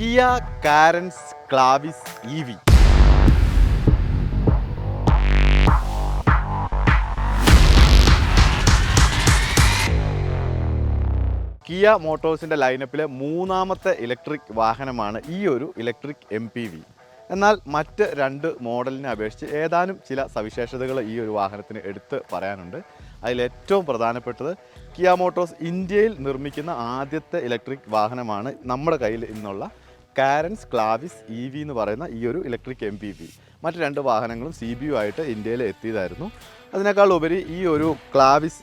Kia Carens Clavis E V Kia മോട്ടോഴ്സിന്റെ ലൈനപ്പിലെ മൂന്നാമത്തെ electric വാഹനമാണ് ഈ ഒരു ഇലക്ട്രിക് എം പി വി. എന്നാൽ മറ്റ് രണ്ട് മോഡലിനെ അപേക്ഷിച്ച് ഏതാനും ചില സവിശേഷതകൾ ഈ ഒരു വാഹനത്തിന് എടുത്ത് പറയാനുണ്ട്. അതിലേറ്റവും പ്രധാനപ്പെട്ടത് കിയ മോട്ടോഴ്സ് ഇന്ത്യയിൽ നിർമ്മിക്കുന്ന ആദ്യത്തെ ഇലക്ട്രിക് വാഹനമാണ് നമ്മുടെ കയ്യിൽ ഇന്നുള്ള കാരൻസ് ക്ലാവിസ് ഇ വി എന്ന് പറയുന്ന ഈ ഒരു ഇലക്ട്രിക് എം പി വി മറ്റ് രണ്ട് വാഹനങ്ങളും സി ബി യു ആയിട്ട് ഇന്ത്യയിൽ എത്തിയതായിരുന്നു. അതിനേക്കാൾ ഉപരി ഈ ഒരു ക്ലാവിസ്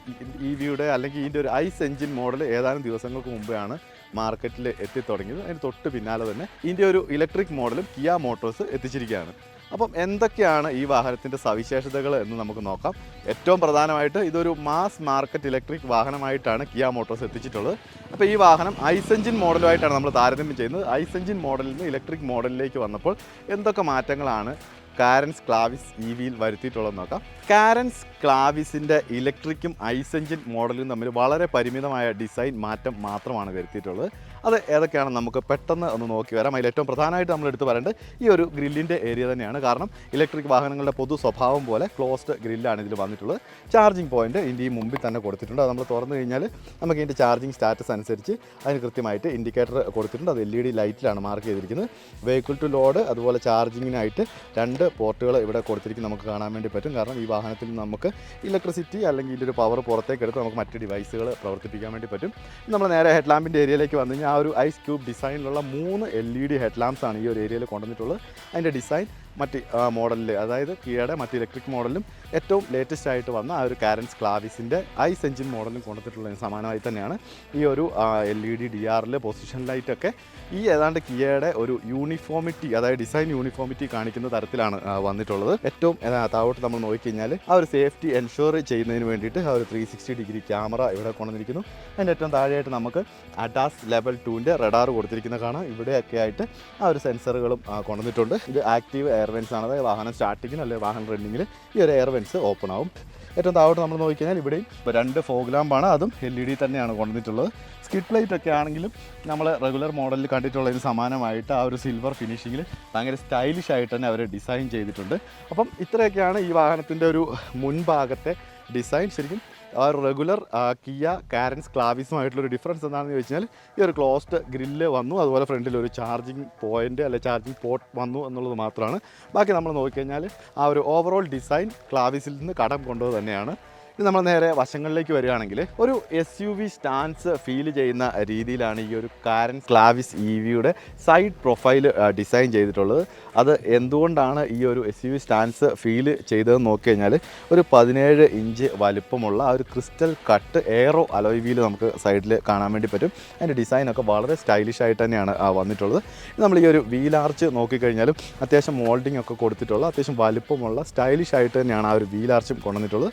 ഇ വിയുടെ അല്ലെങ്കിൽ ഇതിന്റെ ഒരു ഐസ് എഞ്ചിൻ മോഡൽ ഏതാനും ദിവസങ്ങൾക്ക് മുമ്പെയാണ് മാർക്കറ്റിൽ എത്തിത്തുടങ്ങിയത്. അതിന് തൊട്ട് പിന്നാലെ തന്നെ ഇതിന്റെ ഒരു ഇലക്ട്രിക് മോഡലും കിയ മോട്ടോഴ്സ് എത്തിച്ചിരിക്കുകയാണ്. അപ്പം എന്തൊക്കെയാണ് ഈ വാഹനത്തിന്റെ സവിശേഷതകൾ എന്ന് നമുക്ക് നോക്കാം. ഏറ്റവും പ്രധാനമായിട്ട് ഇതൊരു മാസ് മാർക്കറ്റ് ഇലക്ട്രിക് വാഹനമായിട്ടാണ് കിയ മോട്ടോഴ്സ് എത്തിച്ചിട്ടുള്ളത്. അപ്പോൾ ഈ വാഹനം ഐസ് എഞ്ചിൻ മോഡലുമായിട്ടാണ് നമ്മൾ താരതമ്യം ചെയ്യുന്നത്. ഐസ് എഞ്ചിൻ മോഡലിൽ നിന്ന് ഇലക്ട്രിക് മോഡലിലേക്ക് വന്നപ്പോൾ എന്തൊക്കെ മാറ്റങ്ങളാണ് കാരൻസ് ക്ലാവിസ് ഇ വിയിൽ വരുത്തിയിട്ടുള്ളതെന്ന് നോക്കാം. കാരൻസ് ക്ലാവിസിന്റെ ഇലക്ട്രിക്കും ഐസ് മോഡലും തമ്മിൽ വളരെ പരിമിതമായ ഡിസൈൻ മാറ്റം മാത്രമാണ് വരുത്തിയിട്ടുള്ളത്. അത് ഏതൊക്കെയാണ് നമുക്ക് പെട്ടെന്ന് ഒന്ന് നോക്കി വരാം. അതിൽ ഏറ്റവും പ്രധാനമായിട്ട് നമ്മൾ എടുത്തു പറയേണ്ടത് ഈ ഒരു ഗ്രില്ലിന്റെ ഏരിയ തന്നെയാണ്. കാരണം ഇലക്ട്രിക് വാഹനങ്ങളുടെ പൊതു സ്വഭാവം പോലെ ക്ലോസ്ഡ് ഗ്രില്ലാണ് ഇതിൽ വന്നിട്ടുള്ളത്. ചാർജിങ് പോയിന്റ് ഇതിന്റെ ഈ മുമ്പിൽ തന്നെ കൊടുത്തിട്ടുണ്ട്. അത് നമ്മൾ തുറന്നു കഴിഞ്ഞാൽ നമുക്ക് ഇതിന്റെ ചാർജിങ് സ്റ്റാറ്റസ് അനുസരിച്ച് അതിന് കൃത്യമായിട്ട് ഇൻഡിക്കേറ്റർ കൊടുത്തിട്ടുണ്ട്. അത് എൽ ഇ ഡി ലൈറ്റിലാണ് മാർക്ക് ചെയ്തിരിക്കുന്നത്. വെഹിക്കിൾ ടു ലോഡ് അതുപോലെ ചാർജിങ്ങിനായിട്ട് രണ്ട് പോർട്ടുകൾ ഇവിടെ കൊടുത്തിരിക്കും നമുക്ക് കാണാൻ വേണ്ടി പറ്റും. കാരണം ഈ വാഹനത്തിൽ നമുക്ക് ഇലക്ട്രിസിറ്റി അല്ലെങ്കിൽ ഇതിന്റെ ഒരു പവർ പുറത്തേക്ക് എടുത്ത് നമുക്ക് മറ്റ് ഡിവൈസുകൾ പ്രവർത്തിപ്പിക്കാൻ വേണ്ടി പറ്റും. നമ്മൾ നേരെ ഹെഡ് ലാമ്പിന്റെ ഏരിയയിലേക്ക് വന്നു കഴിഞ്ഞാൽ ഒരു ഐസ് ക്യൂബ് ഡിസൈനിലുള്ള മൂന്ന് L E D head lamps ആണ് ഈ ഒരു ഏരിയയിൽ കൊണ്ടുവന്നിട്ടുള്ളത്. അതിന്റെ ഡിസൈൻ മറ്റ് മോഡലിൽ അതായത് കിയയുടെ മറ്റ് ഇലക്ട്രിക് മോഡലും ഏറ്റവും ലേറ്റസ്റ്റ് ആയിട്ട് വന്ന ആ ഒരു കാരൻസ് ക്ലാവിസിന്റെ ഐസ് എഞ്ചിൻ മോഡലും കൊണ്ടുവന്നിട്ടുള്ളതിന് സമാനമായി തന്നെയാണ് ഈ ഒരു എൽ ഇ ഡി ഡി ആറിൽ പൊസിഷൻ ലൈറ്റൊക്കെ ഈ ഏതാണ്ട് കിയയുടെ ഒരു യൂണിഫോമിറ്റി അതായത് ഡിസൈൻ യൂണിഫോമിറ്റി കാണിക്കുന്ന തരത്തിലാണ് വന്നിട്ടുള്ളത്. ഏറ്റവും താഴോട്ട് നമ്മൾ നോക്കിക്കഴിഞ്ഞാൽ ആ ഒരു സേഫ്റ്റി എൻഷുർ ചെയ്യുന്നതിന് വേണ്ടിയിട്ട് ആ ഒരു ത്രീ സിക്സ്റ്റി ഡിഗ്രി ക്യാമറ ഇവിടെ കൊണ്ടുവന്നിരിക്കുന്നു. അതിന്റെ ഏറ്റവും താഴെയായിട്ട് നമുക്ക് അഡാസ് ലെവൽ ടുവിന്റെ റഡാർ കൊടുത്തിരിക്കുന്ന കാണാം. ഇവിടെയൊക്കെ ആയിട്ട് ആ ഒരു സെൻസറുകളും കൊണ്ടുവന്നിട്ടുണ്ട്. ഇത് ആക്റ്റീവ് എയർവെൻസ് ആണ്. അതായത് വാഹനം സ്റ്റാർട്ടിങ്ങിൽ അല്ലെങ്കിൽ വാഹനം റണ്ണിങ്ങിൽ ഈ ഒരു എയർവെൻസ് ഓപ്പൺ ആവും. ഏറ്റവും താഴോട്ട് നമ്മൾ നോക്കിക്കഴിഞ്ഞാൽ ഇവിടെയും ഇപ്പോൾ രണ്ട് ഫോഗ് ലാമ്പാണ് അതും എൽ ഇ ഡി തന്നെയാണ് കൊണ്ടുവന്നിട്ടുള്ളത്. സ്കിഡ് പ്ലേറ്റ് ഒക്കെ ആണെങ്കിലും നമ്മൾ റെഗുലർ മോഡലിൽ കണ്ടിട്ടുള്ളതിന് സമാനമായിട്ട് ആ ഒരു സിൽവർ ഫിനിഷിങ്ങിൽ ഭയങ്കര സ്റ്റൈലിഷ് ആയിട്ട് തന്നെ അവർ ഡിസൈൻ ചെയ്തിട്ടുണ്ട്. അപ്പം ഇത്രയൊക്കെയാണ് ഈ വാഹനത്തിന്റെ ഒരു മുൻഭാഗത്തെ ഡിസൈൻ ശരിക്കും റെഗുലർ കിയ കാരൻസ് ക്ലാവിസുമായിട്ടുള്ളൊരു ഡിഫറൻസ് എന്താണെന്ന് ചോദിച്ചാൽ ഈ ഒരു ക്ലോസ്ഡ് ഗ്രില്ല് വന്നു അതുപോലെ ഫ്രണ്ടിൽ ഒരു ചാർജിങ് പോയിന്റ് അല്ലെ ചാർജിങ് പോർട്ട് വന്നു എന്നുള്ളത് മാത്രമാണ്. ബാക്കി നമ്മൾ നോക്കിക്കഴിഞ്ഞാൽ ആ ഒരു ഓവറോൾ ഡിസൈൻ ക്ലാവിസിൽ നിന്ന് കടം കൊണ്ടത് തന്നെയാണ്. ഇനി നമ്മൾ നേരെ വശങ്ങളിലേക്ക് വരികയാണെങ്കിൽ ഒരു S U V stance feel ചെയ്യുന്ന രീതിയിലാണ് ഈ ഒരു കാരൻ ക്ലാവിസ് ഇ വിയുടെ സൈഡ് പ്രൊഫൈൽ ഡിസൈൻ ചെയ്തിട്ടുള്ളത്. അത് എന്തുകൊണ്ടാണ് ഈ ഒരു S U V stance feel ചെയ്തതെന്ന് നോക്കി കഴിഞ്ഞാൽ ഒരു പതിനേഴ് ഇഞ്ച് വലുപ്പമുള്ള ആ ഒരു crystal cut aero alloy wheel നമുക്ക് സൈഡിൽ കാണാൻ വേണ്ടി പറ്റും. അതിന്റെ ഡിസൈനൊക്കെ വളരെ സ്റ്റൈലിഷ് ആയിട്ട് തന്നെയാണ് വന്നിട്ടുള്ളത്. നമ്മൾ ഈ ഒരു വീൽ ആർച്ച് നോക്കിക്കഴിഞ്ഞാലും അത്യാവശ്യം മോൾഡിംഗ് ഒക്കെ കൊടുത്തിട്ടുള്ള അത്യാവശ്യം വലുപ്പമുള്ള സ്റ്റൈലിഷ് ആയിട്ട് തന്നെയാണ് ആ ഒരു വീൽ ആർച്ചും കൊണ്ടുവന്നിട്ടുള്ളത്.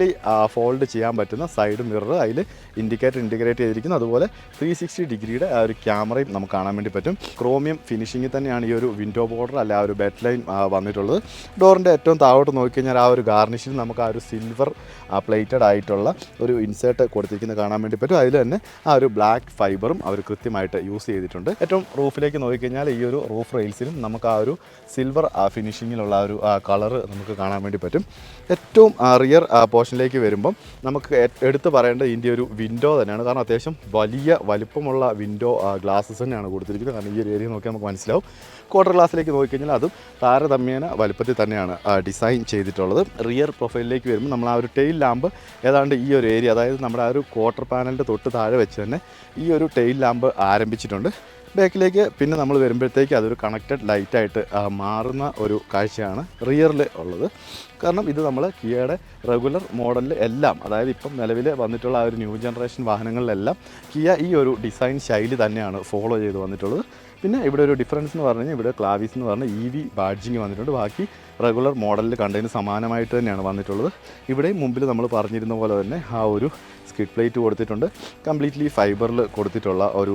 ഇലക്ട്രിക്കലി ഫോൾഡ് ചെയ്യാൻ പറ്റുന്ന സൈഡ് മിറർ അതിൽ ഇൻഡിക്കേറ്റർ ഇന്റിഗ്രേറ്റ് ചെയ്തിരിക്കുന്നു. അതുപോലെ ത്രീ സിക്സ്റ്റി ഡിഗ്രിയുടെ ആ ഒരു ക്യാമറയും നമുക്ക് കാണാൻ വേണ്ടി പറ്റും. ക്രോമിയം ഫിനിഷിങ്ങിൽ തന്നെയാണ് ഈ ഒരു വിൻഡോ ബോർഡർ അല്ല ആ ഒരു ബെഡ് ലൈൻ വന്നിട്ടുള്ളത്. ഡോറിന്റെ ഏറ്റവും താഴോട്ട് നോക്കിക്കഴിഞ്ഞാൽ ആ ഒരു ഗാർണിഷിൽ നമുക്ക് ആ ഒരു സിൽവർ പ്ലേറ്റഡ് ആയിട്ടുള്ള ഒരു ഇൻസേർട്ട് കൊടുത്തിരിക്കുന്നത് കാണാൻ വേണ്ടി പറ്റും. അതിൽ തന്നെ ആ ഒരു ബ്ലാക്ക് ഫൈബറും അവർ കൃത്യമായിട്ട് യൂസ് ചെയ്തിട്ടുണ്ട്. ഏറ്റവും റൂഫിലേക്ക് നോക്കിക്കഴിഞ്ഞാൽ ഈ ഒരു റൂഫ് റെയിൽസിലും നമുക്ക് ആ ഒരു സിൽവർ ഫിനിഷിങ്ങിലുള്ള ഒരു കളർ നമുക്ക് കാണാൻ വേണ്ടി പറ്റും. ഏറ്റവും റിയർ പോർഷനിലേക്ക് വരുമ്പം നമുക്ക് എടുത്തു പറയേണ്ട ഇതിന്റെ ഒരു വിൻഡോ തന്നെയാണ്. കാരണം അത്യാവശ്യം വലിയ വലിപ്പമുള്ള വിൻഡോ ഗ്ലാസ്സസ് തന്നെയാണ് കൊടുത്തിരിക്കുന്നത്. കാരണം ഈ ഒരു ഏരിയ നോക്കിയാൽ നമുക്ക് മനസ്സിലാവും. ക്വാർട്ടർ ഗ്ലാസ്സിലേക്ക് നോക്കിക്കഴിഞ്ഞാൽ അതും താരതമ്യേന വലുപ്പത്തിൽ തന്നെയാണ് ഡിസൈൻ ചെയ്തിട്ടുള്ളത്. റിയർ പ്രൊഫൈലിലേക്ക് വരുമ്പോൾ നമ്മൾ ആ ഒരു ടെയിൽ ലാമ്പ് ഏതാണ്ട് ഈ ഒരു ഏരിയ അതായത് നമ്മുടെ ആ ഒരു ക്വാർട്ടർ പാനലിന്റെ തൊട്ട് താഴെ വെച്ച് തന്നെ ഈ ഒരു ടെയിൽ ലാമ്പ് ആരംഭിച്ചിട്ടുണ്ട്. ബാക്കിലേക്ക് പിന്നെ നമ്മൾ വരുമ്പോഴത്തേക്ക് അതൊരു കണക്റ്റഡ് ലൈറ്റായിട്ട് മാറുന്ന ഒരു കാഴ്ചയാണ് റിയറിൽ ഉള്ളത്. കാരണം ഇത് നമ്മൾ കിയയുടെ റെഗുലർ മോഡലിൽ എല്ലാം അതായത് ഇപ്പം നിലവിൽ വന്നിട്ടുള്ള ആ ഒരു ന്യൂ ജനറേഷൻ വാഹനങ്ങളിലെല്ലാം കിയ ഈ ഒരു ഡിസൈൻ ശൈലി തന്നെയാണ് ഫോളോ ചെയ്ത് വന്നിട്ടുള്ളത്. പിന്നെ ഇവിടെ ഒരു ഡിഫറൻസ് എന്ന് പറഞ്ഞു കഴിഞ്ഞാൽ ഇവിടെ ക്ലാവീസ് എന്ന് പറഞ്ഞാൽ ഇ വി ബാഡ്ജിങ് വന്നിട്ടുണ്ട്. ബാക്കി റെഗുലർ മോഡലിൽ കണ്ടതിന് സമാനമായിട്ട് തന്നെയാണ് വന്നിട്ടുള്ളത്. ഇവിടെയും മുമ്പിൽ നമ്മൾ പറഞ്ഞിരുന്ന പോലെ തന്നെ ആ ഒരു സ്കിഡ് പ്ലേറ്റ് കൊടുത്തിട്ടുണ്ട്. കംപ്ലീറ്റ്ലി ഫൈബറിൽ കൊടുത്തിട്ടുള്ള ഒരു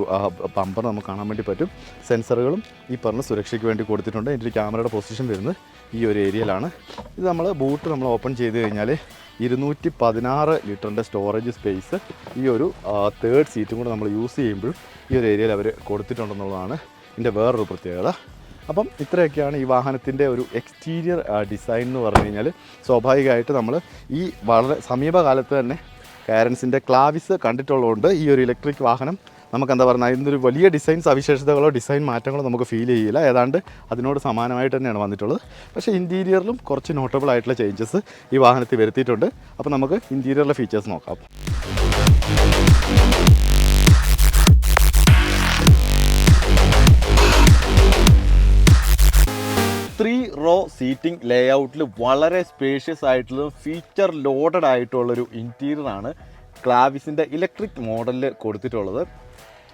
പമ്പർ നമുക്ക് കാണാൻ വേണ്ടി പറ്റും. സെൻസറുകളും ഈ പറഞ്ഞ സുരക്ഷയ്ക്ക് വേണ്ടി കൊടുത്തിട്ടുണ്ട്. ഇതിന്റെ ക്യാമറയുടെ പൊസിഷൻ വരുന്നത് ഈ ഒരു ഏരിയയിലാണ് ഇത് നമ്മൾ ബൂട്ട് നമ്മൾ ഓപ്പൺ ചെയ്ത് കഴിഞ്ഞാൽ ഇരുന്നൂറ്റി പതിനാറ് ലിറ്ററിന്റെ സ്റ്റോറേജ് സ്പേസ് ഈ ഒരു തേർഡ് സീറ്റും കൂടെ നമ്മൾ യൂസ് ചെയ്യുമ്പോഴും ഈ ഒരു ഏരിയയിൽ അവർ കൊടുത്തിട്ടുണ്ടെന്നുള്ളതാണ് ഇതിന്റെ വേറൊരു പ്രത്യേകത. അപ്പം ഇത്രയൊക്കെയാണ് ഈ വാഹനത്തിന്റെ ഒരു എക്സ്റ്റീരിയർ ഡിസൈൻ എന്ന് പറഞ്ഞു കഴിഞ്ഞാൽ സ്വാഭാവികമായിട്ട് നമ്മൾ ഈ വളരെ സമീപകാലത്ത് തന്നെ കാരൻസിന്റെ ക്ലാവിസ് കണ്ടിട്ടുള്ളതുകൊണ്ട് ഈ ഒരു ഇലക്ട്രിക് വാഹനം നമുക്ക് എന്താ അതിന്റെ ഒരു വലിയ ഡിസൈൻ സവിശേഷതകളോ ഡിസൈൻ മാറ്റങ്ങളോ നമുക്ക് ഫീൽ ചെയ്യില്ല. ഏതാണ്ട് അതിനോട് സമാനമായിട്ട് തന്നെയാണ് വന്നിട്ടുള്ളത്. പക്ഷേ ഇന്റീരിയറിലും കുറച്ച് നോട്ടബിൾ ആയിട്ടുള്ള ചേഞ്ചസ് ഈ വാഹനത്തിൽ വരുത്തിയിട്ടുണ്ട്. അപ്പോൾ നമുക്ക് ഇന്റീരിയറിലെ ഫീച്ചേഴ്സ് നോക്കാം. റോ സീറ്റിംഗ് ലേ ഔട്ടിൽ വളരെ സ്പേഷ്യസ് ആയിട്ടുള്ളതും ഫീച്ചർ ലോഡഡ് ആയിട്ടുള്ളൊരു ഇന്റീരിയർ ആണ് ക്ലാവിസിന്റെ ഇലക്ട്രിക് മോഡലിൽ കൊടുത്തിട്ടുള്ളത്.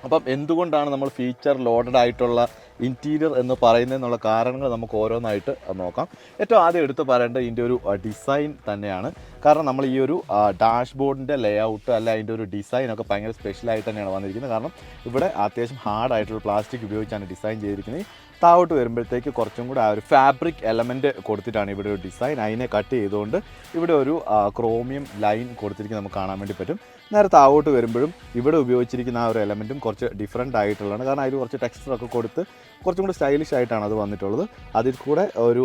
അപ്പം എന്തുകൊണ്ടാണ് നമ്മൾ ഫീച്ചർ ലോഡഡ് ആയിട്ടുള്ള ഇന്റീരിയർ എന്ന് പറയുന്നതെന്നുള്ള കാരണങ്ങൾ നമുക്ക് ഓരോന്നായിട്ട് നോക്കാം. ഏറ്റവും ആദ്യം എടുത്തു പറയേണ്ട ഇതിന്റെ ഒരു ഡിസൈൻ തന്നെയാണ്. കാരണം നമ്മൾ ഈ ഒരു ഡാഷ് ബോർഡിന്റെ ലേ ഔട്ട് അല്ല അതിന്റെ ഒരു ഡിസൈൻ ഒക്കെ ഭയങ്കര സ്പെഷ്യലായിട്ട് തന്നെയാണ് വന്നിരിക്കുന്നത്. കാരണം ഇവിടെ അത്യാവശ്യം ഹാർഡ് ആയിട്ടുള്ള പ്ലാസ്റ്റിക് ഉപയോഗിച്ചാണ് ഡിസൈൻ ചെയ്തിരിക്കുന്നത്. താഴോട്ട് വരുമ്പോഴത്തേക്ക് കുറച്ചും കൂടെ ആ ഒരു ഫാബ്രിക് എലമെന്റ് കൊടുത്തിട്ടാണ് ഇവിടെ ഒരു ഡിസൈൻ അതിനെ കട്ട് ചെയ്തുകൊണ്ട് ഇവിടെ ഒരു ക്രോമിയം ലൈൻ കൊടുത്തിരിക്കുന്നത് നമുക്ക് കാണാൻ വേണ്ടി പറ്റും. നേരെ താഴോട്ട് വരുമ്പോഴും ഇവിടെ ഉപയോഗിച്ചിരിക്കുന്ന ആ ഒരു എലമെന്റും കുറച്ച് ഡിഫറെന്റ് ആയിട്ടുള്ളതാണ്. കാരണം അതിൽ കുറച്ച് ടെക്സ്ചറൊക്കെ കൊടുത്ത് കുറച്ചും കൂടി സ്റ്റൈലിഷ് ആയിട്ടാണ് അത് വന്നിട്ടുള്ളത്. അതിൽ കൂടെ ഒരു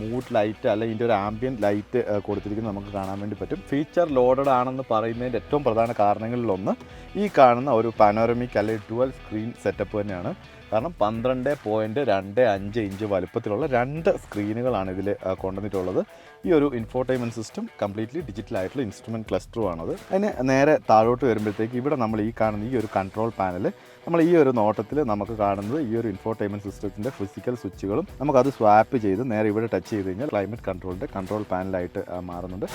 മൂഡ് ലൈറ്റ് അല്ലെങ്കിൽ ഇതിന്റെ ഒരു ആംബിയൻ ലൈറ്റ് കൊടുത്തിരിക്കുന്നത് നമുക്ക് കാണാൻ വേണ്ടി പറ്റും. ഫീച്ചർ ലോഡഡ് ആണെന്ന് പറയുന്നതിന്റെ ഏറ്റവും പ്രധാന കാരണങ്ങളിലൊന്ന് ഈ കാണുന്ന ഒരു പാനോറമിക് അല്ലെങ്കിൽ ഡുവൽ സ്ക്രീൻ സെറ്റപ്പ് തന്നെയാണ്. കാരണം പന്ത്രണ്ട് പോയിന്റ് രണ്ട് അഞ്ച് ഇഞ്ച് വലുപ്പത്തിലുള്ള രണ്ട് സ്ക്രീനുകളാണ് ഇതിൽ കൊണ്ടുവന്നിട്ടുള്ളത്. ഈ ഒരു ഇൻഫോർടൈൻമെന്റ് സിസ്റ്റം കംപ്ലീറ്റ്ലി ഡിജിറ്റൽ ആയിട്ടുള്ള ഇൻസ്ട്രുമെന്റ് ക്ലസ്റ്ററുമാണത് അതിന് നേരെ താഴോട്ട് വരുമ്പോഴത്തേക്ക് ഇവിടെ നമ്മൾ ഈ കാണുന്ന ഈ ഒരു കൺട്രോൾ പാനൽ നമ്മൾ ഈ ഒരു നോട്ടത്തിൽ നമുക്ക് കാണുന്നത് ഈ ഒരു ഇൻഫോർടൈൻമെന്റ് സിസ്റ്റത്തിന്റെ ഫിസിക്കൽ സ്വിച്ചുകളും നമുക്കത് സ്വാപ്പ് ചെയ്ത് നേരെ ഇവിടെ ടച്ച് ചെയ്ത് കഴിഞ്ഞാൽ ക്ലൈമറ്റ് കൺട്രോളിന്റെ കൺട്രോൾ പാനലായിട്ട് മാറുന്നുണ്ട്.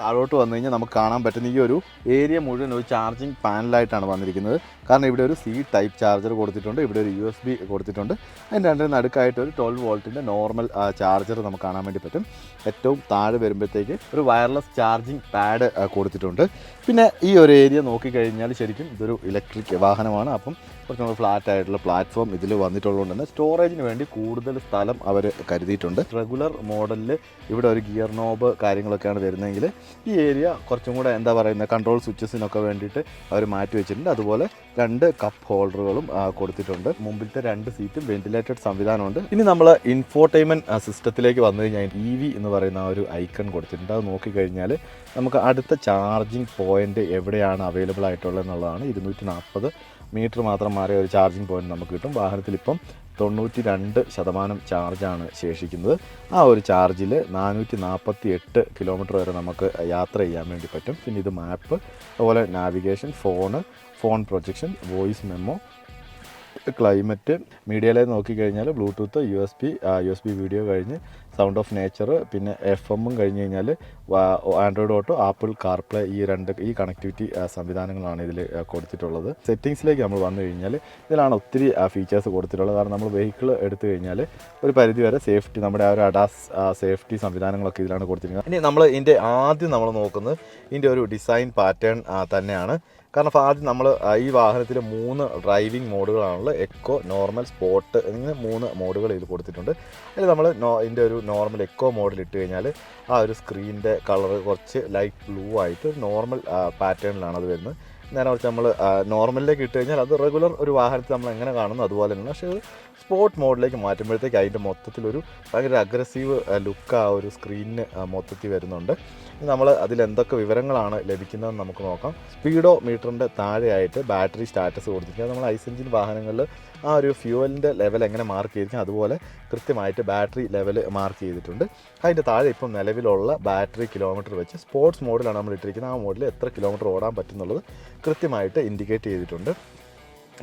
താഴോട്ട് വന്നു കഴിഞ്ഞാൽ നമുക്ക് കാണാൻ പറ്റുന്ന ഈ ഒരു ഏരിയ മുഴുവൻ ഒരു ചാർജിങ് പാനലായിട്ടാണ് വന്നിരിക്കുന്നത്. കാരണം ഇവിടെ ഒരു സി ടൈപ്പ് ചാർജർ കൊടുത്തിട്ടുണ്ട് ഇവിടെ ഒരു യു എസ് ബി കൊടുത്തിട്ടുണ്ട്. അതിന്റെ രണ്ടിന് നടുക്കായിട്ട് ഒരു ട്വൽവ് വോൾട്ടിന്റെ നോർമൽ ചാർജർ നമുക്ക് കാണാൻ വേണ്ടി പറ്റും. ഏറ്റവും താഴെ വരുമ്പോഴത്തേക്ക് ഒരു വയർലെസ് ചാർജിങ് പാഡ് കൊടുത്തിട്ടുണ്ട്. പിന്നെ ഈ ഒരു ഏരിയ നോക്കിക്കഴിഞ്ഞാൽ ശരിക്കും ഇതൊരു ഇലക്ട്രിക് വാഹനമാണ്. അപ്പം കുറച്ച് നമ്മൾ ഫ്ലാറ്റ് ആയിട്ടുള്ള പ്ലാറ്റ്ഫോം ഇതിൽ വന്നിട്ടുള്ളതുകൊണ്ട് തന്നെ സ്റ്റോറേജിന് വേണ്ടി കൂടുതൽ സ്ഥലം അവർ കരുതിയിട്ടുണ്ട്. റെഗുലർ മോഡലിൽ ഇവിടെ ഒരു ഗിയർ നോബ് കാര്യങ്ങളൊക്കെയാണ് വരുന്നതെങ്കിൽ ഈ ഏരിയ കുറച്ചും കൂടെ എന്താ പറയുന്നത് കൺട്രോൾ സ്വിച്ചസിനൊക്കെ വേണ്ടിയിട്ട് അവർ മാറ്റി വെച്ചിട്ടുണ്ട്. അതുപോലെ രണ്ട് കപ്പ് ഹോൾഡറുകളും കൊടുത്തിട്ടുണ്ട്. മുമ്പിലത്തെ രണ്ട് സീറ്റും വെന്റിലേറ്റഡ് സംവിധാനമുണ്ട്. ഇനി നമ്മൾ ഇൻഫോർടൈൻമെന്റ് സിസ്റ്റത്തിലേക്ക് വന്നു കഴിഞ്ഞാൽ ഇ വി എന്ന് പറയുന്ന ഒരു ഐക്കൺ കൊടുത്തിട്ടുണ്ട്. അത് നോക്കിക്കഴിഞ്ഞാൽ നമുക്ക് അടുത്ത ചാർജിങ് പോയിന്റ് എവിടെയാണ് അവൈലബിൾ ആയിട്ടുള്ളത് എന്നുള്ളതാണ്. ഇരുന്നൂറ്റി നാൽപ്പത് മീറ്റർ മാത്രം മാറിയ ഒരു ചാർജിങ് പോയിന്റ് നമുക്ക് കിട്ടും. വാഹനത്തിൽ ഇപ്പം തൊണ്ണൂറ്റി രണ്ട് ശതമാനം ചാർജാണ് ശേഷിക്കുന്നത്. ആ ഒരു ചാർജിൽ നാനൂറ്റി നാൽപ്പത്തി എട്ട് കിലോമീറ്റർ വരെ നമുക്ക് യാത്ര ചെയ്യാൻ വേണ്ടി പറ്റും. പിന്നെ ഇത് മാപ്പ് അതുപോലെ navigation phone phone projection voice memo climate മീഡിയയിലെ നോക്കിക്കഴിഞ്ഞാൽ Bluetooth U S P U S P video കഴിഞ്ഞ് സൗണ്ട് ഓഫ് നേച്ചർ പിന്നെ എഫ് എമ്മും കഴിഞ്ഞ് കഴിഞ്ഞാൽ ആൻഡ്രോയിഡ് ഓട്ടോ ആപ്പിൾ കാർപ്ലേ ഈ രണ്ട് ഈ കണക്ടിവിറ്റി സംവിധാനങ്ങളാണ് ഇതിൽ കൊടുത്തിട്ടുള്ളത്. സെറ്റിങ്സിലേക്ക് നമ്മൾ വന്നു കഴിഞ്ഞാൽ ഇതിലാണ് ഒത്തിരി ഫീച്ചേഴ്സ് കൊടുത്തിട്ടുള്ളത്. കാരണം നമ്മൾ വെഹിക്കിൾ എടുത്തു കഴിഞ്ഞാൽ ഒരു പരിധി വരെ സേഫ്റ്റി നമ്മുടെ ആ ഒരു അഡാസ് സേഫ്റ്റി സംവിധാനങ്ങളൊക്കെ ഇതിലാണ് കൊടുത്തിരിക്കുന്നത്. ഇനി നമ്മൾ ഇതിന്റെ ആദ്യം നമ്മൾ നോക്കുന്നത് ഇതിന്റെ ഒരു ഡിസൈൻ പാറ്റേൺ തന്നെയാണ്. കാരണം ആദ്യം നമ്മൾ ഈ വാഹനത്തിൽ മൂന്ന് ഡ്രൈവിംഗ് മോഡുകളാണുള്ളത്. എക്കോ നോർമൽ സ്പോട്ട് എന്നിങ്ങനെ മൂന്ന് മോഡുകൾ ഇതിൽ കൊടുത്തിട്ടുണ്ട്. അതിൽ നമ്മൾ നോ ഇതിന്റെ ഒരു നോർമൽ എക്കോ മോഡിൽ ഇട്ട് കഴിഞ്ഞാൽ ആ ഒരു സ്ക്രീനിന്റെ കളർ കുറച്ച് ലൈറ്റ് ബ്ലൂ ആയിട്ട് ഒരു നോർമൽ പാറ്റേണിലാണ് അത് വരുന്നത്. നേരെ കുറച്ച് നമ്മൾ നോർമലിലേക്ക് ഇട്ട് കഴിഞ്ഞാൽ അത് റെഗുലർ ഒരു വാഹനത്തിൽ നമ്മൾ എങ്ങനെ കാണുന്നു അതുപോലെ തന്നെ. പക്ഷേ അത് സ്പോർട്ട് മോഡിലേക്ക് മാറ്റുമ്പോഴത്തേക്ക് അതിന്റെ മൊത്തത്തിലൊരു ഭയങ്കര അഗ്രസീവ് ലുക്ക് ആ ഒരു സ്ക്രീനിന് മൊത്തത്തിൽ വരുന്നുണ്ട്. നമ്മൾ അതിൽ എന്തൊക്കെ വിവരങ്ങളാണ് ലഭിക്കുന്നതെന്ന് നമുക്ക് നോക്കാം. സ്പീഡോ മീറ്ററിന്റെ താഴെയായിട്ട് ബാറ്ററി സ്റ്റാറ്റസ് കൊടുത്തിരിക്കുക. നമ്മൾ ഐസ് എഞ്ചിൻ വാഹനങ്ങളിൽ ആ ഒരു ഫ്യൂവലിന്റെ ലെവൽ എങ്ങനെ മാർക്ക് ചെയ്തിരിക്കും അതുപോലെ കൃത്യമായിട്ട് ബാറ്ററി ലെവൽ മാർക്ക് ചെയ്തിട്ടുണ്ട്. അതിന്റെ താഴെ ഇപ്പം നിലവിലുള്ള ബാറ്ററി കിലോമീറ്റർ വെച്ച് സ്പോർട്സ് മോഡിലാണ് നമ്മൾ ഇട്ടിരിക്കുന്നത്. ആ മോഡിൽ എത്ര കിലോമീറ്റർ ഓടാൻ പറ്റുന്നുള്ളത് കൃത്യമായിട്ട് ഇൻഡിക്കേറ്റ് ചെയ്തിട്ടുണ്ട്.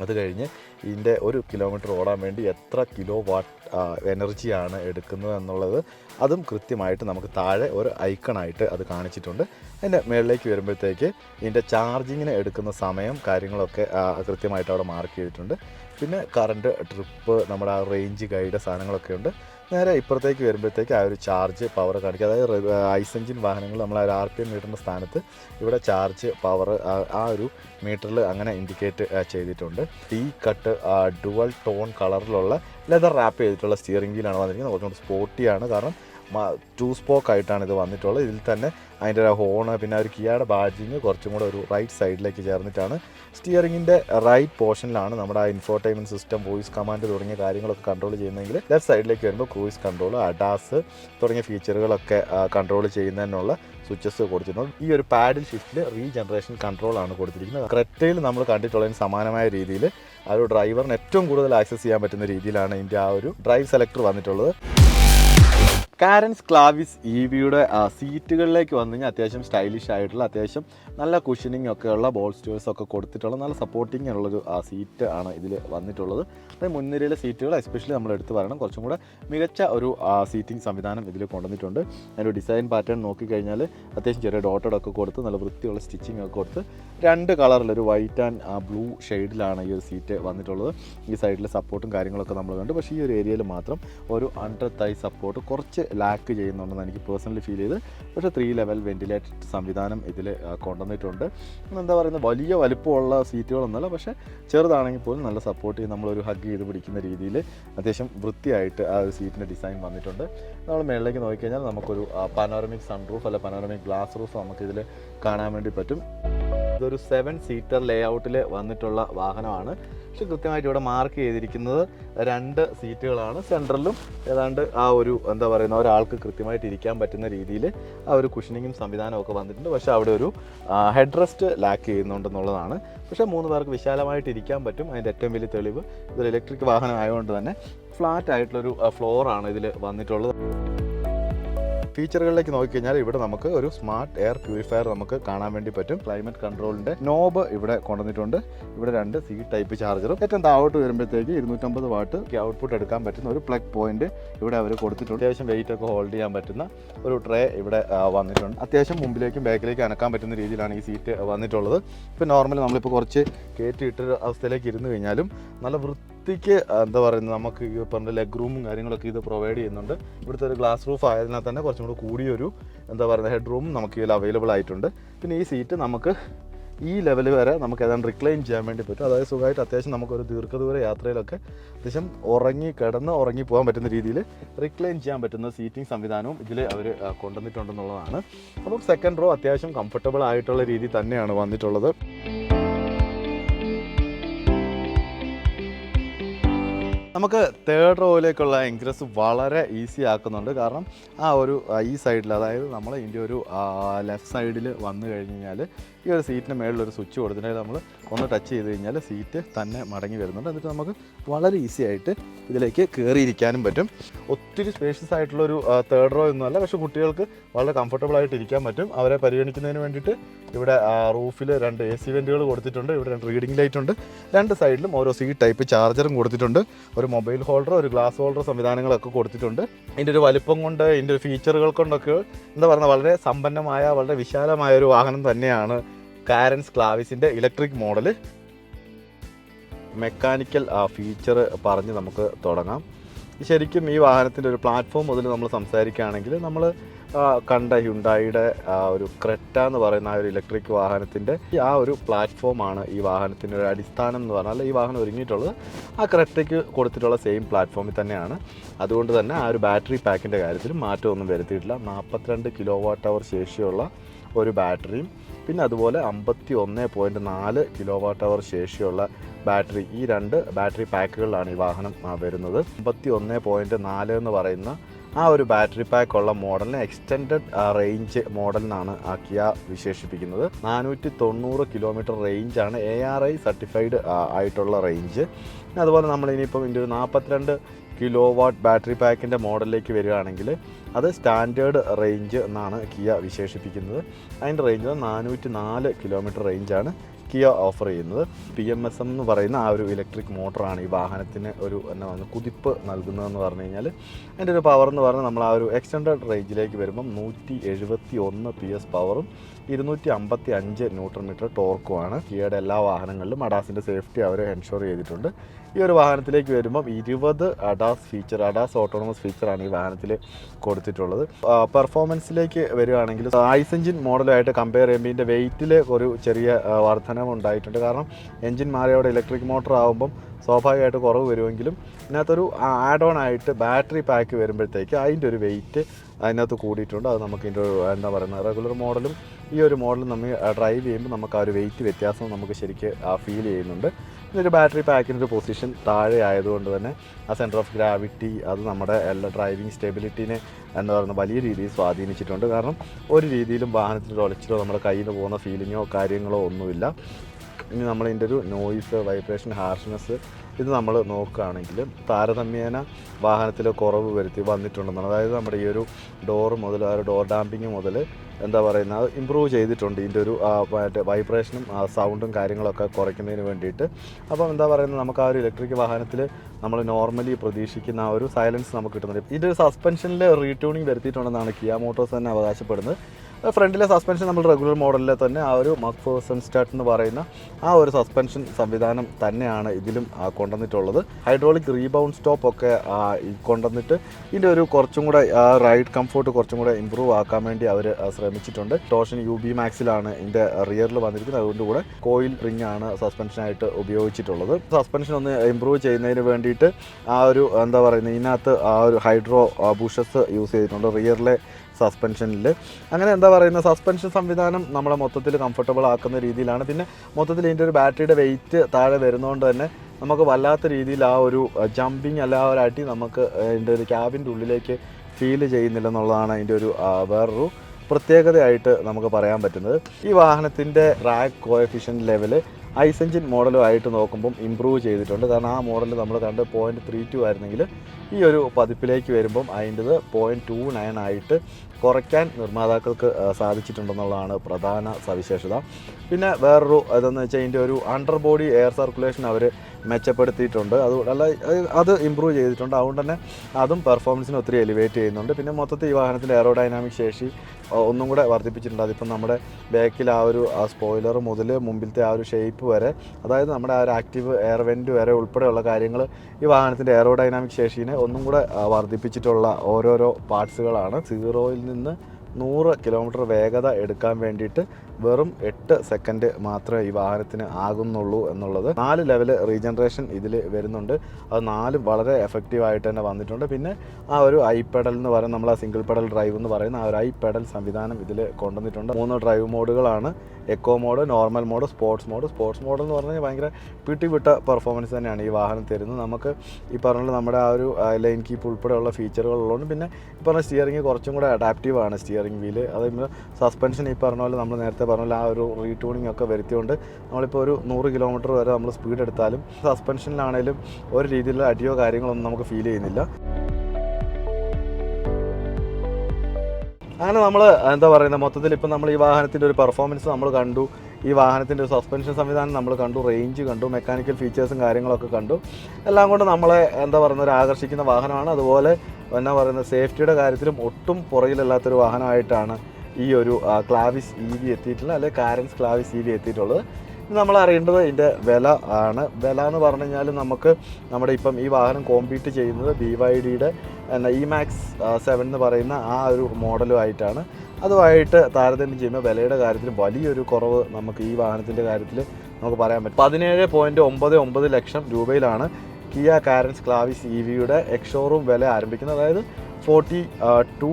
അത് കഴിഞ്ഞ് ഇതിന്റെ ഒരു കിലോമീറ്റർ ഓടാൻ വേണ്ടി എത്ര കിലോ വാട്ട് എനർജിയാണ് എടുക്കുന്നത് എന്നുള്ളത് അതും കൃത്യമായിട്ട് നമുക്ക് താഴെ ഒരു ഐക്കണായിട്ട് അത് കാണിച്ചിട്ടുണ്ട്. അതിന്റെ മുകളിലേക്ക് വരുമ്പോഴത്തേക്ക് ഇതിന്റെ ചാർജിങ്ങിന് എടുക്കുന്ന സമയം കാര്യങ്ങളൊക്കെ കൃത്യമായിട്ട് അവിടെ മാർക്ക് ചെയ്തിട്ടുണ്ട്. പിന്നെ കറണ്ട് ട്രിപ്പ് നമ്മുടെ ആ റേഞ്ച് ഗൈഡ് സാധനങ്ങളൊക്കെ ഉണ്ട്. നേരെ ഇപ്പുറത്തേക്ക് വരുമ്പോഴത്തേക്ക് ആ ഒരു ചാർജ് പവർ കാണിക്കുക. അതായത് ഐസ് എഞ്ചിൻ വാഹനങ്ങൾ നമ്മൾ ആ ഒരു ആർ പി എം മീറ്ററിന്റെ സ്ഥാനത്ത് ഇവിടെ ചാർജ് പവർ ആ ഒരു മീറ്ററിൽ അങ്ങനെ ഇൻഡിക്കേറ്റ് ചെയ്തിട്ടുണ്ട്. ടീ കട്ട് ഡുവൽ ടോൺ കളറിലുള്ള ലെതർ റാപ്പ് ചെയ്തിട്ടുള്ള സ്റ്റിയറിംഗിലാണ് വന്നിരിക്കുന്നത്. കുറച്ചുകൂടി സ്പോർട്ടിയാണ് കാരണം ടു സ്പോക്ക് ആയിട്ടാണ് ഇത് വന്നിട്ടുള്ളത്. ഇതിൽ തന്നെ അതിന്റെ ഒരു ഹോണ് പിന്നെ ഒരു കിയയുടെ ബാജിങ് കുറച്ചും കൂടെ ഒരു റൈറ്റ് സൈഡിലേക്ക് ചേർന്നിട്ടാണ് സ്റ്റിയറിങ്ങിന്റെ റൈറ്റ് പോർഷനിലാണ് നമ്മുടെ ആ ഇൻഫോർടൈൻമെന്റ് സിസ്റ്റം വോയിസ് കമാൻഡ് തുടങ്ങിയ കാര്യങ്ങളൊക്കെ കൺട്രോൾ ചെയ്യുന്നതെങ്കിൽ ലെഫ്റ്റ് സൈഡിലേക്ക് വരുമ്പോൾ ക്രൂയിസ് കൺട്രോൾ അഡാസ് തുടങ്ങിയ ഫീച്ചറുകളൊക്കെ കൺട്രോൾ ചെയ്യുന്നതിനുള്ള സ്വിച്ചസ് കൊടുത്തിട്ടുണ്ട്. ഈ ഒരു പാഡിൽ ഷിഫ്റ്റിൽ റീജനറേഷൻ കൺട്രോൾ ആണ് കൊടുത്തിരിക്കുന്നത്. ക്രെറ്റയിൽ നമ്മൾ കണ്ടിട്ടുള്ളതിന് സമാനമായ രീതിയിൽ ആ ഒരു ഡ്രൈവറിന് ഏറ്റവും കൂടുതൽ ആക്സസ് ചെയ്യാൻ പറ്റുന്ന രീതിയിലാണ് ഇതിന്റെ ആ ഒരു ഡ്രൈവ് സെലക്ടർ വന്നിട്ടുള്ളത്. കാരൻസ് ക്ലാവിസ് ഇ വിയുടെ സീറ്റുകളിലേക്ക് വന്നു കഴിഞ്ഞാൽ അത്യാവശ്യം സ്റ്റൈലിഷ് ആയിട്ടുള്ള അത്യാവശ്യം നല്ല കുഷനിങ് ഒക്കെ ഉള്ള ബോൾ സ്റ്റേഴ്സ് ഒക്കെ കൊടുത്തിട്ടുള്ള നല്ല സപ്പോർട്ടിങ് ഉള്ളൊരു സീറ്റ് ആണ് ഇതിൽ വന്നിട്ടുള്ളത്. അതായത് മുൻനിരയിലെ സീറ്റുകൾ എസ്പെഷ്യലി നമ്മൾ എടുത്തു പറയണം കുറച്ചും കൂടെ മികച്ച ഒരു സീറ്റിംഗ് സംവിധാനം ഇതിൽ കൊണ്ടുവന്നിട്ടുണ്ട്. അതിന്റെ ഡിസൈൻ പാറ്റേൺ നോക്കിക്കഴിഞ്ഞാൽ അത്യാവശ്യം ചെറിയ ഡോട്ടഡ് ഒക്കെ കൊടുത്ത് നല്ല വൃത്തിയുള്ള സ്റ്റിച്ചിങ് ഒക്കെ കൊടുത്ത് രണ്ട് കളറിൽ ഒരു വൈറ്റ് ആൻഡ് ബ്ലൂ ഷെയ്ഡിലാണ് ഈ ഒരു സീറ്റ് വന്നിട്ടുള്ളത്. ഈ സൈഡിലെ സപ്പോർട്ടും കാര്യങ്ങളൊക്കെ നമ്മൾ കണ്ടു. പക്ഷേ ഈ ഒരു ഏരിയയിൽ മാത്രം ഒരു അണ്ടർ തൈ സപ്പോർട്ട് കുറച്ച് ലാക്ക് ചെയ്യുന്നുണ്ടെന്ന് എനിക്ക് പേഴ്സണലി ഫീൽ ചെയ്ത്. പക്ഷേ ത്രീ ലെവൽ വെന്റിലേറ്റഡ് സംവിധാനം ഇതിൽ കൊണ്ടുവന്നിട്ടുണ്ട്. എന്താ പറയുന്നത് വലിയ വലിപ്പമുള്ള സീറ്റുകളൊന്നുമല്ല പക്ഷേ ചെറുതാണെങ്കിൽ പോലും നല്ല സപ്പോർട്ട് ചെയ്ത് നമ്മളൊരു ഹഗ് ചെയ്ത് പിടിക്കുന്ന രീതിയിൽ അത്യാവശ്യം വൃത്തിയായിട്ട് ആ ഒരു സീറ്റിന്റെ ഡിസൈൻ വന്നിട്ടുണ്ട്. നമ്മൾ മേളിലേക്ക് നോക്കിക്കഴിഞ്ഞാൽ നമുക്കൊരു പനോറമിക് സൺ റൂഫ് അല്ല പനോറമിക് ഗ്ലാസ് റൂഫ് നമുക്കിതിൽ കാണാൻ വേണ്ടി പറ്റും. ഇതൊരു സെവൻ സീറ്റർ ലേ ഔട്ടിൽ വന്നിട്ടുള്ള വാഹനമാണ്. പക്ഷെ കൃത്യമായിട്ട് ഇവിടെ മാർക്ക് ചെയ്തിരിക്കുന്നത് രണ്ട് സീറ്റുകളാണ് സെൻട്രലിലും ഏതാണ്ട് ആ ഒരു എന്താ പറയുന്ന ഒരാൾക്ക് കൃത്യമായിട്ട് ഇരിക്കാൻ പറ്റുന്ന രീതിയിൽ ആ ഒരു കുഷനിങ്ങും സംവിധാനവും ഒക്കെ വന്നിട്ടുണ്ട്. പക്ഷേ അവിടെ ഒരു ഹെഡ് റെസ്റ്റ് ലാക്ക് ചെയ്യുന്നുണ്ടെന്നുള്ളതാണ്. പക്ഷേ മൂന്ന് പേർക്ക് വിശാലമായിട്ട് ഇരിക്കാൻ പറ്റും. അതിന്റെ ഏറ്റവും വലിയ തെളിവ് ഇതൊരു ഇലക്ട്രിക് വാഹനം ആയതുകൊണ്ട് തന്നെ ഫ്ലാറ്റ് ആയിട്ടുള്ളൊരു ഫ്ലോറാണ് ഇതിൽ വന്നിട്ടുള്ളത്. ഫീച്ചറുകളിലേക്ക് നോക്കിക്കഴിഞ്ഞാൽ ഇവിടെ നമുക്ക് ഒരു സ്മാർട്ട് എയർ പ്യൂരിഫയർ നമുക്ക് കാണാൻ വേണ്ടി പറ്റും. ക്ലൈമറ്റ് കൺട്രോളിന്റെ നോബ് ഇവിടെ കൊണ്ടുവന്നിട്ടുണ്ട്. ഇവിടെ രണ്ട് സി ടൈപ്പ് ചാർജറും ഏറ്റവും താഴോട്ട് വരുമ്പോഴത്തേക്ക് ഇരുന്നൂറ്റമ്പത് വാട്ട് ഔട്ട്പുട്ട് എടുക്കാൻ പറ്റുന്ന ഒരു പ്ലഗ് പോയിന്റ് ഇവിടെ അവർ കൊടുത്തിട്ടുണ്ട്. അത്യാവശ്യം വെയിറ്റ് ഒക്കെ ഹോൾഡ് ചെയ്യാൻ പറ്റുന്ന ഒരു ട്രേ ഇവിടെ വന്നിട്ടുണ്ട്. അത്യാവശ്യം മുമ്പിലേക്കും ബാക്കിലേക്കും അനക്കാൻ പറ്റുന്ന രീതിയിലാണ് ഈ സീറ്റ് വന്നിട്ടുള്ളത്. ഇപ്പോൾ നോർമലി നമ്മളിപ്പോൾ കുറച്ച് കയറ്റി ഇട്ടൊരു അവസ്ഥയിലേക്ക് ഇരുന്ന് കഴിഞ്ഞാലും നല്ല വൃത്തിക്ക് എന്താ പറയുന്നത് നമുക്ക് ഈ പറഞ്ഞ ലെഗ് റൂമും കാര്യങ്ങളൊക്കെ ഇത് പ്രൊവൈഡ് ചെയ്യുന്നുണ്ട്. ഇവിടുത്തെ ഒരു ഗ്ലാസ് റൂഫ് ആയതിനാൽ തന്നെ കുറച്ചും കൂടി കൂടിയൊരു എന്താ പറയുന്നത് ഹെഡ് റൂം നമുക്ക് ഇതിൽ അവൈലബിൾ ആയിട്ടുണ്ട്. പിന്നെ ഈ സീറ്റ് നമുക്ക് ഈ ലെവൽ വരെ നമുക്ക് ഏതാണ്ട് റിക്ലൈം ചെയ്യാൻ വേണ്ടി പറ്റും. അതായത് സുഖമായിട്ട് അത്യാവശ്യം നമുക്കൊരു ദീർഘദൂര യാത്രയിലൊക്കെ അത്യാവശ്യം ഉറങ്ങി കിടന്ന് ഉറങ്ങി പോകാൻ പറ്റുന്ന രീതിയിൽ റിക്ലൈം ചെയ്യാൻ പറ്റുന്ന സീറ്റിംഗ് സംവിധാനവും ഇതിൽ അവർ കൊണ്ടുവന്നിട്ടുണ്ടെന്നുള്ളതാണ്. അപ്പം സെക്കൻഡ് റോ അത്യാവശ്യം കംഫർട്ടബിൾ ആയിട്ടുള്ള രീതി തന്നെയാണ് വന്നിട്ടുള്ളത്. നമുക്ക് തേർഡ് റോയിലേക്കുള്ള എൻഗ്രസ് വളരെ ഈസി ആക്കുന്നുണ്ട്. കാരണം ആ ഒരു ഈ സൈഡിൽ അതായത് നമ്മൾ ഇതിന്റെ ഒരു ലെഫ്റ്റ് സൈഡിൽ വന്നു കഴിഞ്ഞ് കഴിഞ്ഞാൽ ഈ ഒരു സീറ്റിന് മേളിൽ ഒരു സ്വിച്ച് കൊടുത്തിട്ടുണ്ടെങ്കിൽ നമ്മൾ ഒന്ന് ടച്ച് ചെയ്ത് കഴിഞ്ഞാൽ സീറ്റ് തന്നെ മടങ്ങി വരുന്നുണ്ട്. എന്നിട്ട് നമുക്ക് വളരെ ഈസി ആയിട്ട് ഇതിലേക്ക് കയറിയിരിക്കാനും പറ്റും. ഒത്തിരി സ്പേഷ്യസ് ആയിട്ടുള്ള ഒരു തേർഡ് റോ ഒന്നുമല്ല പക്ഷേ കുട്ടികൾക്ക് വളരെ കംഫർട്ടബിൾ ആയിട്ട് ഇരിക്കാൻ പറ്റും. അവരെ പരിഗണിക്കുന്നതിന് വേണ്ടിയിട്ട് ഇവിടെ റൂഫിൽ രണ്ട് എ സി വെന്റുകൾ കൊടുത്തിട്ടുണ്ട്. ഇവിടെ രണ്ട് റീഡിംഗ് ലൈറ്റ് ഉണ്ട്. രണ്ട് സൈഡിലും ഓരോ സി ടൈപ്പ് ചാർജറും കൊടുത്തിട്ടുണ്ട്. ഒരു മൊബൈൽ ഹോൾഡർ ഒരു ഗ്ലാസ് ഹോൾഡർ സംവിധാനങ്ങളൊക്കെ കൊടുത്തിട്ടുണ്ട്. ഇതിന്റെ ഒരു വലിപ്പം കൊണ്ട് ഇതിന്റെ ഒരു ഫീച്ചറുകൾ കൊണ്ടൊക്കെ എന്താ പറയുക വളരെ സമ്പന്നമായ വളരെ വിശാലമായ ഒരു വാഹനം തന്നെയാണ് കാരൻസ് ക്ലാവിസിന്റെ ഇലക്ട്രിക് മോഡൽ മെക്കാനിക്കൽ ഫീച്ചർ പറഞ്ഞ് നമുക്ക് തുടങ്ങാം. ശരിക്കും ഈ വാഹനത്തിന്റെ ഒരു പ്ലാറ്റ്ഫോം മുതൽ നമ്മൾ സംസാരിക്കുകയാണെങ്കിൽ നമ്മൾ കണ്ട ഹ്യുണ്ടായിയുടെ ഒരു ക്രെറ്റ എന്ന് പറയുന്ന ആ ഒരു ഇലക്ട്രിക് വാഹനത്തിന്റെ ആ ഒരു പ്ലാറ്റ്ഫോമാണ് ഈ വാഹനത്തിന്റെ ഒരു അടിസ്ഥാനം എന്ന് പറഞ്ഞാൽ ഈ വാഹനം ഒരുങ്ങിയിട്ടുള്ളത്. ആ ക്രെറ്റയ്ക്ക് കൊടുത്തിട്ടുള്ള സെയിം പ്ലാറ്റ്ഫോമിൽ തന്നെയാണ്. അതുകൊണ്ട് തന്നെ ആ ഒരു ബാറ്ററി പാക്കിന്റെ കാര്യത്തിൽ മാറ്റമൊന്നും വരുത്തിയിട്ടില്ല. നാൽപ്പത്തിരണ്ട് കിലോ വാട്ട് അവർ ശേഷിയുള്ള ഒരു ബാറ്ററിയും പിന്നെ അതുപോലെ അമ്പത്തി ഒന്ന് പോയിന്റ് നാല് കിലോ വാട്ട് അവർ ശേഷിയുള്ള ബാറ്ററി. ഈ രണ്ട് ബാറ്ററി പാക്കുകളിലാണ് ഈ വാഹനം വരുന്നത്. അമ്പത്തി ഒന്ന് പോയിന്റ് നാല് എന്ന് പറയുന്ന ആ ഒരു ബാറ്ററി പാക്ക് ഉള്ള മോഡലിനെ എക്സ്റ്റെൻഡ് റേഞ്ച് മോഡലിനാണ് ആ കിയ വിശേഷിപ്പിക്കുന്നത് നാനൂറ്റി തൊണ്ണൂറ് കിലോമീറ്റർ റേഞ്ചാണ് എ ആർ ഐ സർട്ടിഫൈഡ് ആയിട്ടുള്ള റേഞ്ച് അതുപോലെ നമ്മൾ ഇനിയിപ്പം ഇതിന്റെ ഒരു നാൽപ്പത്തിരണ്ട് കിലോ വാട്ട് ബാറ്ററി പാക്കിന്റെ മോഡലിലേക്ക് വരികയാണെങ്കിൽ അത് സ്റ്റാൻഡേർഡ് റേഞ്ച് എന്നാണ് കിയ വിശേഷിപ്പിക്കുന്നത്. അതിന്റെ റേഞ്ച് നാനൂറ്റി നാല് കിലോമീറ്റർ റേഞ്ചാണ് കിയ ഓഫർ ചെയ്യുന്നത്. പി എം എസ് എം എന്ന് പറയുന്ന ആ ഒരു ഇലക്ട്രിക് മോട്ടറാണ് ഈ വാഹനത്തിന് ഒരു എന്നാ പറയുക കുതിപ്പ് നൽകുന്നതെന്ന് പറഞ്ഞു കഴിഞ്ഞാൽ അതിന്റെ ഒരു പവർ എന്ന് പറഞ്ഞാൽ നമ്മൾ ആ ഒരു എക്സ്റ്റൻഡഡ് റേഞ്ചിലേക്ക് വരുമ്പം നൂറ്റി എഴുപത്തി ഒന്ന് പി എസ് പവറും ഇരുന്നൂറ്റി അമ്പത്തി അഞ്ച് ന്യൂട്രൺ മീറ്റർ ടോർക്കുമാണ് കിയയുടെ എല്ലാ വാഹനങ്ങളിലും അഡാസിന്റെ സേഫ്റ്റി അവർ എൻഷുർ ചെയ്തിട്ടുണ്ട്. ഈ ഒരു വാഹനത്തിലേക്ക് വരുമ്പം ഇരുപത് അഡാസ് ഫീച്ചർ അഡാസ് ഓട്ടോണമസ് ഫീച്ചറാണ് ഈ വാഹനത്തിൽ കൊടുത്തിട്ടുള്ളത്. പെർഫോമൻസിലേക്ക് വരികയാണെങ്കിൽ ഐസ് എഞ്ചിൻ മോഡലായിട്ട് കമ്പയർ ചെയ്യുമ്പോൾ ഇതിന്റെ വെയിറ്റിൽ ഒരു ചെറിയ വർധനവ് ഉണ്ടായിട്ടുണ്ട്. കാരണം എഞ്ചിൻ മാറിയോടെ ഇലക്ട്രിക് മോട്ടർ ആകുമ്പം സ്വാഭാവികമായിട്ട് കുറവ് വരുമെങ്കിലും ഇതിനകത്തൊരു ആഡ് ഓൺ ആയിട്ട് ബാറ്ററി പാക്ക് വരുമ്പോഴത്തേക്ക് അതിന്റെ ഒരു വെയിറ്റ് അതിനകത്ത് കൂടിയിട്ടുണ്ട്. അത് നമുക്ക് ഇതിന്റെ എന്താ പറയുന്നത് റെഗുലർ മോഡലും ഈ ഒരു മോഡലും നമ്മൾ ഡ്രൈവ് ചെയ്യുമ്പോൾ നമുക്ക് ആ ഒരു വെയിറ്റ് വ്യത്യാസം നമുക്ക് ശരിക്ക് ഫീൽ ചെയ്യുന്നുണ്ട്. ഇതൊരു ബാറ്ററി പാക്കിന്റെ ഒരു പൊസിഷൻ താഴെ ആയതുകൊണ്ട് തന്നെ ആ സെന്റർ ഓഫ് ഗ്രാവിറ്റി അത് നമ്മുടെ എല്ലാ ഡ്രൈവിംഗ് സ്റ്റെബിലിറ്റിനെ എന്ന് പറയുന്ന വലിയ രീതിയിൽ സ്വാധീനിച്ചിട്ടുണ്ട്. കാരണം ഒരു രീതിയിലും വാഹനത്തിന്റെ ഒളിച്ചിലോ നമ്മുടെ കയ്യിൽ നിന്ന് പോകുന്ന ഫീലിങ്ങോ കാര്യങ്ങളോ ഒന്നുമില്ല. ഇനി നമ്മളിതിന്റെ ഒരു നോയിസ് വൈബ്രേഷൻ ഹാർഷ്നെസ് ഇത് നമ്മൾ നോക്കുകയാണെങ്കിൽ താരതമ്യേന വാഹനത്തിൽ കുറവ് വരുത്തി വന്നിട്ടുണ്ടെന്നാണ്. അതായത് നമ്മുടെ ഈ ഒരു ഡോർ മുതൽ ആ ഡോർ ഡാമ്പിങ് മുതൽ എന്താ പറയുന്നത് ഇമ്പ്രൂവ് ചെയ്തിട്ടുണ്ട്. ഇതിന്റെ ഒരു മറ്റേ വൈബ്രേഷനും സൗണ്ടും കാര്യങ്ങളൊക്കെ കുറയ്ക്കുന്നതിന് വേണ്ടിയിട്ട്. അപ്പം എന്താ പറയുന്നത് നമുക്ക് ആ ഒരു ഇലക്ട്രിക് വാഹനത്തിൽ നമ്മൾ നോർമലി പ്രതീക്ഷിക്കുന്ന ആ ഒരു സൈലൻസ് നമുക്ക് കിട്ടുന്നുണ്ട്. ഇതിന്റെ ഒരു സസ്പെൻഷനിൽ റീട്യൂണിങ് വരുത്തിയിട്ടുണ്ടെന്നാണ് കിയ മോട്ടോഴ്സ് തന്നെ അവകാശപ്പെടുന്നത്. ഫ്രണ്ടിലെ സസ്പെൻഷൻ നമ്മൾ റെഗുലർ മോഡലിലെ തന്നെ ആ ഒരു മക്ഫേഴ്സൺ സ്റ്റാർട്ട് എന്ന് പറയുന്ന ആ ഒരു സസ്പെൻഷൻ സംവിധാനം തന്നെയാണ് ഇതിലും കൊണ്ടുവന്നിട്ടുള്ളത്. ഹൈഡ്രോളിക് റീബൗണ്ട് സ്റ്റോപ്പ് ഒക്കെ കൊണ്ടുവന്നിട്ട് ഇതിന്റെ ഒരു കുറച്ചും കൂടെ റൈഡ് കംഫോർട്ട് കുറച്ചും കൂടെ ഇമ്പ്രൂവ് ആക്കാൻ വേണ്ടി അവർ ശ്രമിച്ചിട്ടുണ്ട്. ടോഷൻ യു ബി മാക്സിലാണ് ഇതിന്റെ റിയറിൽ വന്നിരിക്കുന്നത്. അതുകൊണ്ട് കൂടെ കോയിൽ റിംഗ് ആണ് സസ്പെൻഷനായിട്ട് ഉപയോഗിച്ചിട്ടുള്ളത്. സസ്പെൻഷൻ ഒന്ന് ഇമ്പ്രൂവ് ചെയ്യുന്നതിന് വേണ്ടിയിട്ട് ആ ഒരു എന്താ പറയുന്നത് ഇതിനകത്ത് ആ ഒരു ഹൈഡ്രോ ബുഷസ് യൂസ് ചെയ്തിട്ടുണ്ട്. റിയറിലെ സസ്പെൻഷനിൽ അങ്ങനെ എന്താ പറയുന്നത് സസ്പെൻഷൻ സംവിധാനം നമ്മളെ മൊത്തത്തിൽ കംഫർട്ടബിൾ ആക്കുന്ന രീതിയിലാണ്. പിന്നെ മൊത്തത്തിൽ ഇതിന്റെ ഒരു ബാറ്ററിയുടെ വെയിറ്റ് താഴെ വരുന്നതുകൊണ്ട് തന്നെ നമുക്ക് വല്ലാത്ത രീതിയിൽ ആ ഒരു ജമ്പിങ് അല്ല ആ ഒരു അടി നമുക്ക് അതിന്റെ ഒരു ക്യാബിന്റെ ഉള്ളിലേക്ക് ഫീൽ ചെയ്യുന്നില്ല എന്നുള്ളതാണ് അതിന്റെ ഒരു വേറൊരു പ്രത്യേകതയായിട്ട് നമുക്ക് പറയാൻ പറ്റുന്നത്. ഈ വാഹനത്തിന്റെ drag coefficient level ice engine മോഡലുമായിട്ട് നോക്കുമ്പം ഇമ്പ്രൂവ് ചെയ്തിട്ടുണ്ട്. കാരണം ആ മോഡൽ നമ്മൾ കണ്ട് പോയിന്റ് ത്രീ ടു ആയിരുന്നെങ്കിൽ ഈ ഒരു പതിപ്പിലേക്ക് വരുമ്പം അതിന്റെത് പോയിന്റ് ടു നയൻ ആയിട്ട് കുറയ്ക്കാൻ നിർമ്മാതാക്കൾക്ക് സാധിച്ചിട്ടുണ്ടെന്നുള്ളതാണ് പ്രധാന സവിശേഷത. പിന്നെ വേറൊരു ഇതെന്ന് വെച്ചാൽ ഇതിന്റെ ഒരു അണ്ടർ ബോഡി എയർ സർക്കുലേഷൻ അവർ മെച്ചപ്പെടുത്തിയിട്ടുണ്ട്. അത് അല്ല അത് അത് ഇമ്പ്രൂവ് ചെയ്തിട്ടുണ്ട്. അതുകൊണ്ട് തന്നെ അതും പെർഫോമൻസിനെ ഒത്തിരി എലിവേറ്റ് ചെയ്യുന്നുണ്ട്. പിന്നെ മൊത്തത്തിൽ ഈ വാഹനത്തിന്റെ എയറോഡൈനാമിക് ശേഷി ഒന്നും കൂടെ വർദ്ധിപ്പിച്ചിട്ടുണ്ട്. അതിപ്പം നമ്മുടെ ബാക്കിൽ ആ ഒരു സ്പോയിലർ മുതൽ മുമ്പിലത്തെ ആ ഒരു ഷേപ്പ് വരെ അതായത് നമ്മുടെ ആ ഒരു ആക്റ്റീവ് എയർ വെന്റ് വരെ ഉൾപ്പെടെയുള്ള കാര്യങ്ങൾ ഈ വാഹനത്തിന്റെ എയറോഡൈനാമിക് ശേഷീനെ ഒന്നും കൂടെ വർദ്ധിപ്പിച്ചിട്ടുള്ള ഓരോരോ പാർട്സുകളാണ് സീറോയിൽ നിന്ന് നൂറ് കിലോമീറ്റർ വേഗത എടുക്കാൻ വേണ്ടിയിട്ട് വെറും എട്ട് സെക്കൻഡ് മാത്രമേ ഈ വാഹനത്തിന് ആകുന്നുള്ളൂ എന്നുള്ളത് നാല് ലെവൽ റീജനറേഷൻ ഇതിൽ വരുന്നുണ്ട്. അത് നാലും വളരെ എഫക്റ്റീവ് ആയിട്ട് തന്നെ വന്നിട്ടുണ്ട്. പിന്നെ ആ ഒരു ഐ പെഡൽ എന്ന് പറയുന്ന നമ്മൾ ആ സിംഗിൾ പെഡൽ ഡ്രൈവ് എന്ന് പറയുന്ന ആ ഒരു ഐ പെഡൽ സംവിധാനം ഇതിൽ കൊണ്ടുവന്നിട്ടുണ്ട്. മൂന്ന് drive മോഡുകളാണ്. Eco mode normal mode sports mode sports mode എന്ന് പറഞ്ഞാൽ ഭയങ്കര പിട്ടിവിട്ട പെർഫോമൻസ് തന്നെയാണ് ഈ വാഹനം തരുന്നത്. നമുക്ക് ഈ പറഞ്ഞ നമ്മുടെ ആ ഒരു ലൈൻ കീപ്പ് ഉൾപ്പെടെയുള്ള ഫീച്ചറുകൾ ഉള്ളതുകൊണ്ട് പിന്നെ ഈ പറഞ്ഞ സ്റ്റിയറിംഗ് കുറച്ചും കൂടെ അഡാപ്റ്റീവ് ആണ്. സ്റ്റിയറിംഗ് വീൽ അതേപോലെ സസ്പെൻഷൻ ഈ പറഞ്ഞ പോലെ നമ്മൾ നേരത്തെ പറഞ്ഞ പോലെ ആ ഒരു റീട്യൂണിംഗ് ഒക്കെ വരുത്തിയോണ്ട് നമ്മളിപ്പോൾ ഒരു നൂറ് കിലോമീറ്റർ വരെ നമ്മൾ സ്പീഡ് എടുത്താലും സസ്പെൻഷനിലാണേലും ഒരു രീതിയിലുള്ള അടിയോ കാര്യങ്ങളൊന്നും നമുക്ക് ഫീൽ ചെയ്യുന്നില്ല. അങ്ങനെ നമ്മൾ എന്താ പറയുന്നത് മൊത്തത്തിൽ ഇപ്പം നമ്മൾ ഈ വാഹനത്തിന്റെ ഒരു പെർഫോമൻസ് നമ്മൾ കണ്ടു. ഈ വാഹനത്തിന്റെ ഒരു സസ്പെൻഷൻ സംവിധാനം നമ്മൾ കണ്ടു. റേഞ്ച് കണ്ടു. മെക്കാനിക്കൽ ഫീച്ചേഴ്സും കാര്യങ്ങളൊക്കെ കണ്ടു. എല്ലാം കൊണ്ട് നമ്മളെ എന്താ പറയുന്നത് ഒരു ആകർഷിക്കുന്ന വാഹനമാണ്. അതുപോലെ എന്നാ പറയുന്നത് സേഫ്റ്റിയുടെ കാര്യത്തിലും ഒട്ടും പുറകിലല്ലാത്തൊരു വാഹനമായിട്ടാണ് ഈ ഒരു ക്ലാവിസ് ഇ വി എത്തിയിട്ടുള്ളത് അല്ലെങ്കിൽ കാരൻസ് ക്ലാവിസ് ഇ വി എത്തിയിട്ടുള്ളത്. നമ്മൾ അറിയേണ്ടത് ഇതിന്റെ വില ആണ്. വില എന്ന് പറഞ്ഞു കഴിഞ്ഞാൽ നമുക്ക് നമ്മുടെ ഇപ്പം ഈ വാഹനം കോമ്പീറ്റ് ചെയ്യുന്നത് ബി വൈ ഡിയുടെ എന്നാ ഇ മാക്സ് സെവൻ എന്ന് പറയുന്ന ആ ഒരു മോഡലുമായിട്ടാണ് അതുമായിട്ട് താരതമ്യം ചെയ്യുമ്പോൾ വിലയുടെ കാര്യത്തിൽ വലിയൊരു കുറവ് നമുക്ക് ഈ വാഹനത്തിന്റെ കാര്യത്തിൽ നമുക്ക് പറയാൻ പറ്റും. പതിനേഴ് പോയിന്റ് ഒമ്പത് ഒമ്പത് ലക്ഷം രൂപയിലാണ് കിയ കാരൻസ് ക്ലാവിസ് ഇ വിയുടെ എക്സോറും വില ആരംഭിക്കുന്നത്. അതായത് forty two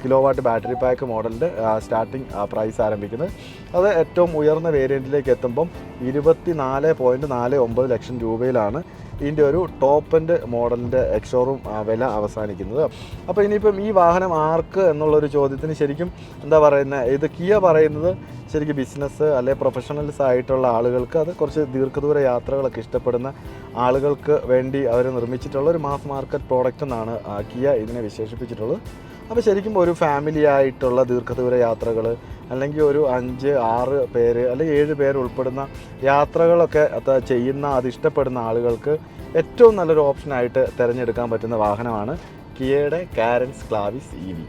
kilowatt battery pack മോഡലിന്റെ സ്റ്റാർട്ടിംഗ് പ്രൈസ് ആരംഭിക്കുന്നത്. അത് ഏറ്റവും ഉയർന്ന വേരിയന്റിലേക്ക് എത്തുമ്പം ഇരുപത്തി നാല് പോയിന്റ് നാല് ഒമ്പത് ലക്ഷം രൂപയിലാണ് ഇതിന്റെ ഒരു ടോപ്പ് എൻഡ് മോഡലിന്റെ എക്സോറും വില അവസാനിക്കുന്നത്. അപ്പോൾ ഇനിയിപ്പം ഈ വാഹനം ആർക്ക് എന്നുള്ളൊരു ചോദ്യത്തിന് ശരിക്കും എന്താ പറയുന്നത് ഇത് കിയ പറയുന്നത് ശരിക്കും ബിസിനസ് അല്ലെ പ്രൊഫഷണൽസ് ആയിട്ടുള്ള ആളുകൾക്ക് അത് കുറച്ച് ദീർഘദൂര യാത്രകളൊക്കെ ഇഷ്ടപ്പെടുന്ന ആളുകൾക്ക് വേണ്ടി അവർ നിർമ്മിച്ചിട്ടുള്ള ഒരു മാസ് മാർക്കറ്റ് പ്രോഡക്റ്റ് എന്നാണ് ആക്കിയ കിയ ഇതിനെ വിശേഷിപ്പിച്ചിട്ടുള്ളത്. അപ്പോൾ ശരിക്കും ഒരു ഫാമിലി ആയിട്ടുള്ള ദീർഘദൂര യാത്രകൾ അല്ലെങ്കിൽ ഒരു അഞ്ച് ആറ് പേര് അല്ലെങ്കിൽ ഏഴ് പേര് ഉൾപ്പെടുന്ന യാത്രകളൊക്കെ അത് ചെയ്യുന്ന അത് ഇഷ്ടപ്പെടുന്ന ആളുകൾക്ക് ഏറ്റവും നല്ലൊരു ഓപ്ഷനായിട്ട് തിരഞ്ഞെടുക്കാൻ പറ്റുന്ന വാഹനമാണ് കിയയുടെ കാരൻസ് ക്ലാവിസ് ഇ വി